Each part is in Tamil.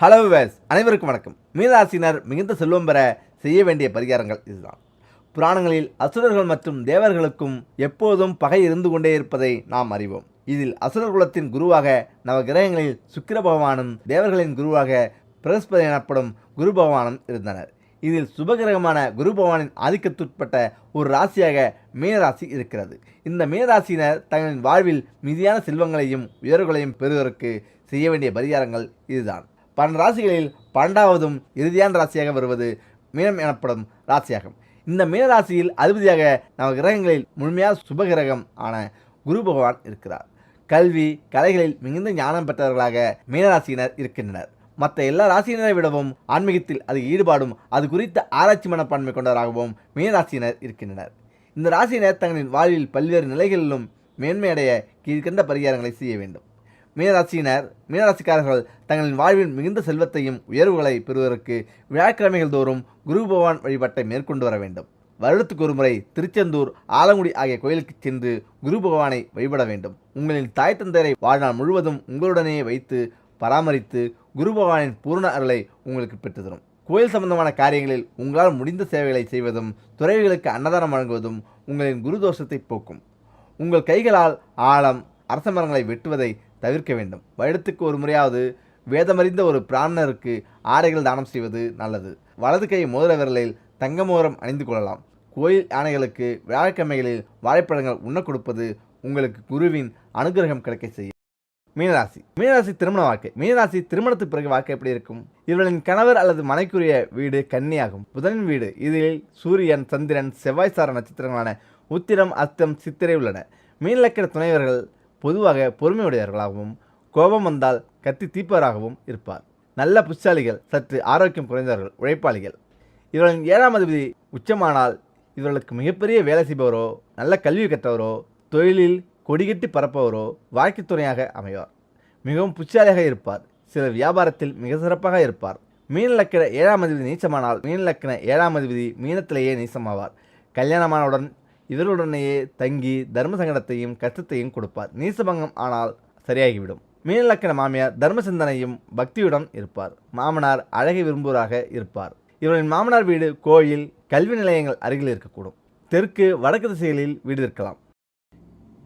ஹலோ வேஸ் அனைவருக்கும் வணக்கம். மீனராசினர் மிகுந்த செல்வம் பெற செய்ய வேண்டிய பரிகாரங்கள் இதுதான். புராணங்களில் அசுரர்கள் மற்றும் தேவர்களுக்கும் எப்போதும் பகை இருந்து கொண்டே இருப்பதை நாம் அறிவோம். இதில் அசுரர் குலத்தின் குருவாக நவ கிரகங்களில் சுக்கிர பகவானும் தேவர்களின் குருவாக பிரகஸ்பதி எனப்படும் குரு பகவானும் இருந்தனர். இதில் சுபகிரகமான குரு பகவானின் ஆதிக்கத்துட்பட்ட ஒரு ராசியாக மீனராசி இருக்கிறது. இந்த மீனராசியினர் தங்களின் வாழ்வில் மிதியான செல்வங்களையும் உயர்வுகளையும் பெறுவதற்கு செய்ய வேண்டிய பரிகாரங்கள் இதுதான். பன்னெண்டு ராசிகளில் பன்னெண்டாவதும் இறுதியான ராசியாக வருவது மீனம் எனப்படும் ராசியாகும். இந்த மீனராசியில் அதிபதியாக நவ கிரகங்களில் முழுமையாக சுபகிரகம் ஆன குரு பகவான் இருக்கிறார். கல்வி கலைகளில் மிகுந்த ஞானம் பெற்றவர்களாக மீனராசியினர் இருக்கின்றனர். மற்ற எல்லா ராசியினரை விடவும் ஆன்மீகத்தில் அது ஈடுபாடும் அது குறித்த ஆராய்ச்சி மனப்பான்மை கொண்டவராகவும் மீனராசியினர் இருக்கின்றனர். இந்த ராசியினர் தங்களின் வாழ்வில் பல்வேறு நிலைகளிலும் மேன்மையடைய கீழ்கண்ட பரிகாரங்களை செய்ய வேண்டும். மீனராசியினர் மீனராசிக்காரர்கள் தங்களின் வாழ்வில் மிகுந்த செல்வத்தையும் உயர்வுகளை பெறுவதற்கு வியாழக்கிழமைகள் தோறும் குரு பகவான் வழிபாட்டை மேற்கொண்டு வர வேண்டும். வருடத்துக்கு ஒரு முறை திருச்செந்தூர் ஆலங்குடி ஆகிய கோயிலுக்கு சென்று குரு பகவானை வழிபட வேண்டும். உங்களின் தாய் தந்தையரை வாழ்நாள் முழுவதும் உங்களுடனேயே வைத்து பராமரித்து குரு பகவானின் பூர்ண அருளை உங்களுக்கு பெற்றுத்தரும். கோயில் சம்பந்தமான காரியங்களில் உங்களால் முடிந்த சேவைகளை செய்வதும் துறவிகளுக்கு அன்னதானம் வழங்குவதும் உங்களின் குரு தோஷத்தை போக்கும். உங்கள் கைகளால் ஆழம் அரச மரங்களை வெட்டுவதை தவிர்க்க வேண்டும். வருடத்துக்கு ஒரு முறையாவது வேதமறிந்த ஒரு பிராமணருக்கு ஆடைகள் தானம் செய்வது நல்லது. வலது கை மோதிர விரலில் தங்கமோரம் அணிந்து கொள்ளலாம். கோயில் யானைகளுக்கு வியாழக்கிழமைகளில் வாழைப்பழங்கள் உண்ண கொடுப்பது உங்களுக்கு குருவின் அனுகிரகம் கிடைக்க செய்யும். மீனராசி. மீனராசி திருமண வாழ்க்கை. மீனராசி திருமணத்துக்கு பிறகு வாழ்க்கை எப்படி இருக்கும்? இவர்களின் கணவர் அல்லது மனைக்குரிய வீடு கன்னியாகும். புதனின் வீடு. இதில் சூரியன் சந்திரன் செவ்வாய் சார நட்சத்திரங்களான உத்திரம் அஸ்தம் சித்திரை உள்ளன. மீனலக்கண துணைவர்கள் பொதுவாக பொறுமையுடையவர்களாகவும் கோபம் வந்தால் கத்தி தீப்பவராகவும் இருப்பார். நல்ல புத்தாளிகள் சற்று ஆரோக்கியம் குறைந்தவர்கள் உழைப்பாளிகள். இவர்களின் ஏழாம் அதிபதி உச்சமானால் இவர்களுக்கு மிகப்பெரிய வேலை செய்பவரோ நல்ல கல்வி கற்றவரோ தொழிலில் கொடிகட்டி பரப்பவரோ வாழ்க்கை துணையாக அமைவார். மிகவும் புச்சாலியாக இருப்பார். சிலர் வியாபாரத்தில் மிக சிறப்பாக இருப்பார். மீன் லக்கண ஏழாம் அதிபதி நீச்சமானால் மீன் லக்கண ஏழாம் அதிபதி மீனத்திலேயே நீசமாவார் கல்யாணமானவுடன் இவர்களுடனேயே தங்கி தர்ம சங்கடத்தையும் கஷ்டத்தையும் கொடுப்பார். நீசபங்கம் ஆனால் சரியாகிவிடும். மீனலக்கண மாமியார் தர்ம சிந்தனையும் பக்தியுடன் இருப்பார். மாமனார் அழகை விரும்புவராக இருப்பார். இவரின் மாமனார் வீடு கோயில் கல்வி நிலையங்கள் அருகில் இருக்கக்கூடும். தெற்கு வடக்கு திசைகளில் வீடு இருக்கலாம்.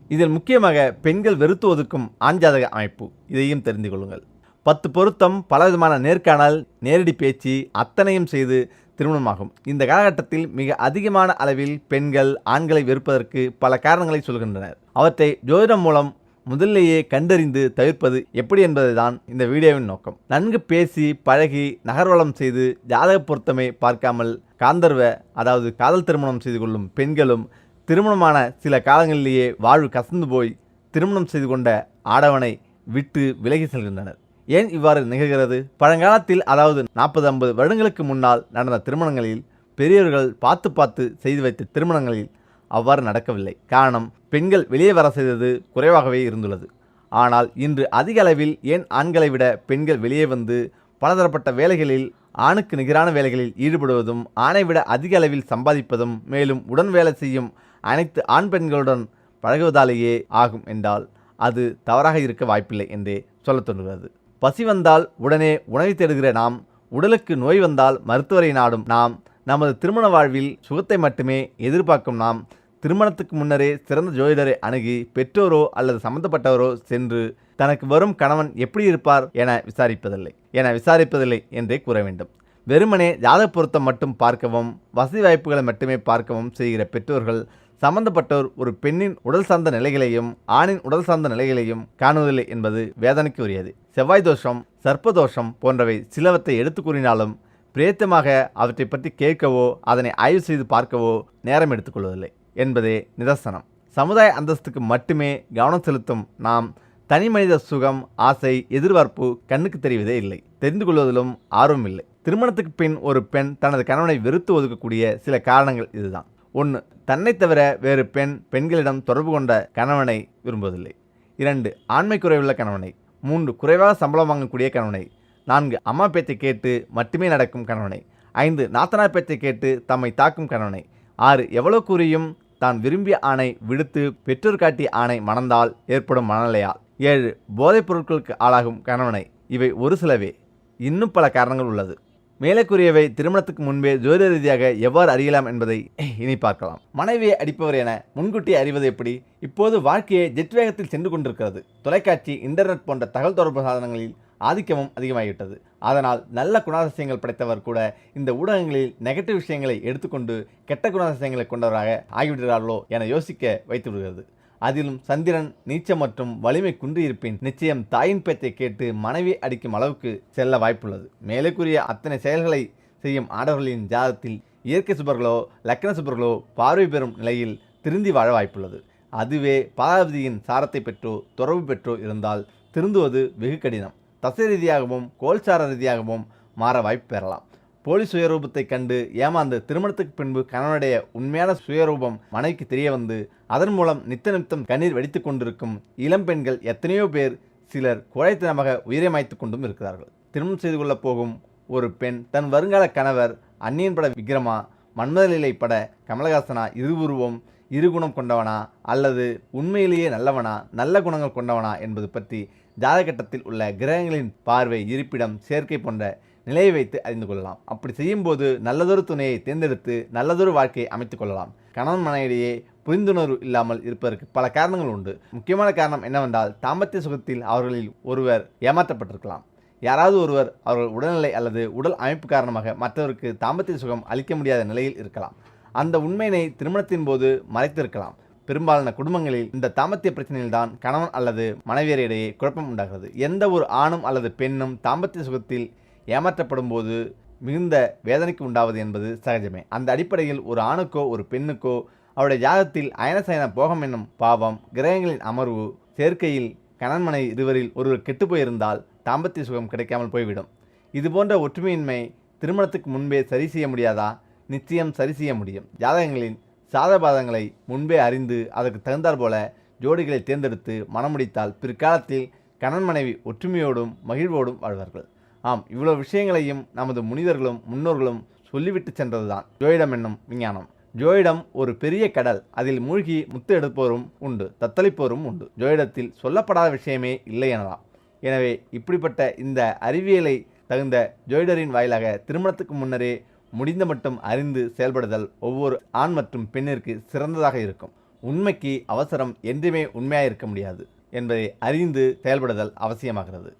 இதில் முக்கியமாக பெண்கள் வெறுத்து ஒதுக்கும் ஆண்ஜாதக அமைப்பு. இதையும் தெரிந்து கொள்ளுங்கள். பத்து பொருத்தம் பலவிதமான நேர்காணல் நேரடி பேச்சு அத்தனையும் செய்து திருமணமாகும். இந்த காலகட்டத்தில் மிக அதிகமான அளவில் பெண்கள் ஆண்களை வெறுப்பதற்கு பல காரணங்களை சொல்கின்றனர். அவற்றை ஜோதிடம் மூலம் முதலிலேயே கண்டறிந்து தவிர்ப்பது எப்படி என்பதுதான் இந்த வீடியோவின் நோக்கம். நன்கு பேசி பழகி நகர்வலம் செய்து ஜாதக பொருத்தமை பார்க்காமல் காந்தர்வ அதாவது காதல் திருமணம் செய்து கொள்ளும் பெண்களும் திருமணமான சில காலங்களிலேயே வாழ்வு கசந்து போய் திருமணம் செய்து கொண்ட ஆடவனை விட்டு விலகி செல்கின்றனர். ஏன் இவ்வாறு நிகழ்கிறது? பழங்காலத்தில் அதாவது நாற்பது ஐம்பது வருடங்களுக்கு முன்னால் நடந்த திருமணங்களில் பெரியவர்கள் பார்த்து பார்த்து செய்து வைத்த திருமணங்களில் அவ்வாறு நடக்கவில்லை. காரணம் பெண்கள் வெளியே வர செய்தது குறைவாகவே இருந்துள்ளது. ஆனால் இன்று அதிக அளவில் ஏன் ஆண்களை விட பெண்கள் வெளியே வந்து பலதரப்பட்ட வேலைகளில் ஆணுக்கு நிகரான வேலைகளில் ஈடுபடுவதும் ஆணை விட அதிக அளவில் சம்பாதிப்பதும் மேலும் உடன் வேலை செய்யும் அனைத்து ஆண் பெண்களுடன் பழகுவதாலேயே ஆகும் என்றால் அது தவறாக இருக்க வாய்ப்பில்லை என்றே சொல்லத் தோன்றுகிறது. பசி வந்தால் உடனே உணவை தேடுகிற நாம் உடலுக்கு நோய் வந்தால் மருத்துவரை நாடும் நாம் நமது திருமண வாழ்வில் சுகத்தை மட்டுமே எதிர்பார்க்கும் நாம் திருமணத்துக்கு முன்னரே சிறந்த ஜோதிடரை அணுகி பெற்றோரோ அல்லது சம்பந்தப்பட்டவரோ சென்று தனக்கு வரும் கணவன் எப்படி இருப்பார் என விசாரிப்பதில்லை என விசாரிப்பதில்லை என்றே கூற வேண்டும். வெறுமனே ஜாதக பொருத்தம் மட்டும் பார்க்கவும் வசதி வாய்ப்புகளை மட்டுமே பார்க்கவும் செய்கிற பெற்றோர்கள் சம்பந்தப்பட்டோர் ஒரு பெண்ணின் உடல் சார்ந்த நிலைகளையும் ஆணின் உடல் சார்ந்த நிலைகளையும் காணுவதில்லை என்பது வேதனைக்கு உரியது செவ்வாய் தோஷம் சர்ப்பதோஷம் போன்றவை சிலவற்றை எடுத்து கூறினாலும் பிரேத்தமாக அவற்றை பற்றி கேட்கவோ அதனை ஆய்வு செய்து பார்க்கவோ நேரம் எடுத்துக்கொள்வதில்லை என்பதே நிதர்சனம். சமுதாய அந்தஸ்துக்கு மட்டுமே கவனம் செலுத்தும் நாம் தனி மனித சுகம் ஆசை எதிர்பார்ப்பு கண்ணுக்கு தெரிவதே இல்லை. தெரிந்து கொள்வதிலும் ஆர்வம் இல்லை. திருமணத்துக்கு பின் ஒரு பெண் தனது கணவனை வெறுத்து ஒதுக்கக்கூடிய சில காரணங்கள் இதுதான். ஒன்று தன்னை தவிர வேறு பெண் பெண்களிடம் தொடர்பு கொண்ட கணவனை விரும்புவதில்லை. இரண்டு ஆண்மை குறைவுள்ள கணவனை. மூன்று குறைவாக சம்பளம் வாங்கக்கூடிய கணவனை. நான்கு அம்மா பேச்சை கேட்டு மட்டுமே நடக்கும் கணவனை. ஐந்து நாத்தனார் பேச்சை கேட்டு தம்மை தாக்கும் கணவனை. ஆறு எவ்வளோ கூறியும் தான் விரும்பிய ஆணை விடுத்து பெற்றோர் காட்டிய ஆணை மணந்தால் ஏற்படும் மனநிலையால் ஏழு போதைப் பொருட்களுக்கு ஆளாகும் கணவனை. இவை ஒரு சிலவே. இன்னும் பல காரணங்கள் உள்ளது. மேலே கூறியவை திருமணத்துக்கு முன்பே ஜோதிட ரீதியாக எவ்வாறு அறியலாம் என்பதை இனி பார்க்கலாம். மனைவியை அடிப்பவர் என முன்கூட்டி அறிவது எப்படி? இப்போது வாழ்க்கையை ஜெட் வேகத்தில் சென்று கொண்டிருக்கிறது. தொலைக்காட்சி இன்டர்நெட் போன்ற தகவல் தொடர்பு சாதனங்களில் ஆதிக்கமும் அதிகமாகிவிட்டது. அதனால் நல்ல குணாதிசயங்கள் படைத்தவர் கூட இந்த ஊடகங்களில் நெகட்டிவ் விஷயங்களை எடுத்துக்கொண்டு கெட்ட குணாதிசயங்களை கொண்டவராக ஆகிவிடுகிறார்களோ என யோசிக்க வைத்து விடுகிறது அதிலும் சந்திரன் நீச்சம் மற்றும் வலிமை குன்றியிருப்பின் நிச்சயம் தாயின் பேச்சை கேட்டு மனைவி அடிக்கும் அளவுக்கு செல்ல வாய்ப்புள்ளது. மேலே கூறிய அத்தனை செயல்களை செய்யும் ஆடவர்களின் ஜாதத்தில் இயற்கை சுபர்களோ லக்கண சுபர்களோ பார்வை பெறும் நிலையில் திருந்தி வாழ வாய்ப்புள்ளது. அதுவே பாலாவதியின் சாரத்தை பெற்றோ துறவு பெற்றோ இருந்தால் திருந்துவது வெகு கடினம். தசை ரீதியாகவும் கோல்சார ரீதியாகவும் மாற வாய்ப்பு பெறலாம். போலி சுயரூபத்தை கண்டு ஏமாந்து திருமணத்துக்கு பின்பு கணவனுடைய உண்மையான சுயரூபம் மனைவிக்கு தெரிய வந்து அதன் மூலம் நித்த நித்தம் கண்ணீர் வெடித்து கொண்டிருக்கும் இளம் பெண்கள் எத்தனையோ பேர் சிலர் குழைத்தனமாக உயிரை மாய்த்து கொண்டும் இருக்கிறார்கள். திருமணம் செய்து கொள்ளப் போகும் ஒரு பெண் தன் வருங்கால கணவர் அந்நியன் பட விக்ரமா மன்மதலிலை பட கமலஹாசனா இருவுருவம் இருகுணம் கொண்டவனா அல்லது உண்மையிலேயே நல்லவனா நல்ல குணங்கள் கொண்டவனா என்பது பற்றி ஜாதகட்டத்தில் உள்ள கிரகங்களின் பார்வை இருப்பிடம் சேர்க்கை போன்ற நிலையை வைத்து அறிந்து கொள்ளலாம். அப்படி செய்யும்போது நல்லதொரு துணையை தேர்ந்தெடுத்து நல்லதொரு வாழ்க்கையை அமைத்துக் கொள்ளலாம். கணவன் மனைவிடையே புரிந்துணர்வு இல்லாமல் இருப்பதற்கு பல காரணங்கள் உண்டு. முக்கியமான காரணம் என்னவென்றால் தாம்பத்திய சுகத்தில் அவர்களில் ஒருவர் ஏமாற்றப்பட்டிருக்கலாம். யாராவது ஒருவர் அவர்கள் உடல்நிலை அல்லது உடல் அமைப்பு காரணமாக மற்றவருக்கு தாம்பத்திய சுகம் அளிக்க முடியாத நிலையில் இருக்கலாம். அந்த உண்மையினை திருமணத்தின் போது மறைத்திருக்கலாம். பெரும்பாலான குடும்பங்களில் இந்த தாம்பத்திய பிரச்சனையில்தான் கணவன் அல்லது மனைவியரிடையே குழப்பம் உண்டாகிறது. எந்த ஒரு ஆணும் அல்லது பெண்ணும் தாம்பத்திய சுகத்தில் ஏமாற்றப்படும் போது மிகுந்த வேதனைக்கு உண்டாவது என்பது சகஜமே. அந்த அடிப்படையில் ஒரு ஆணுக்கோ ஒரு பெண்ணுக்கோ அவருடைய ஜாதத்தில் அயனசயன போகம் என்னும் பாவம் கிரகங்களின் அமர்வு சேர்க்கையில் கணன்மனை இருவரில் ஒருவர் கெட்டுப்போயிருந்தால் தாம்பத்திய சுகம் கிடைக்காமல் போய்விடும். இதுபோன்ற ஒற்றுமையின்மை திருமணத்துக்கு முன்பே சரி செய்ய முடியாதா? நிச்சயம் சரி செய்ய முடியும். ஜாதகங்களின் சாதபாதங்களை முன்பே அறிந்து அதற்கு தகுந்தாற் போல ஜோடிகளை தேர்ந்தெடுத்து மனமுடித்தால் பிற்காலத்தில் கணன் மனைவி ஒற்றுமையோடும் மகிழ்வோடும் வாழ்வார்கள். ஆம் இவ்வளவு விஷயங்களையும் நமது முனிதர்களும் முன்னோர்களும் சொல்லிவிட்டு சென்றதுதான். ஜோயிடம் என்னும் விஞ்ஞானம். ஜோயிடம் ஒரு பெரிய கடல் அதில் மூழ்கி முத்து எடுப்போரும் உண்டு தத்தளிப்போரும் உண்டு. ஜோயிடத்தில் சொல்லப்படாத விஷயமே இல்லை எனலாம். எனவே இப்படிப்பட்ட இந்த அறிவியலை தகுந்த ஜோயிடரின் வாயிலாக திருமணத்துக்கு முன்னரே முடிந்த மட்டும் அறிந்து செயல்படுதல் ஒவ்வொரு ஆண் மற்றும் பெண்ணிற்கு சிறந்ததாக இருக்கும். உண்மைக்கு அவசரம் என்றுமே உண்மையாக இருக்க முடியாது என்பதை அறிந்து செயல்படுதல் அவசியமாகிறது.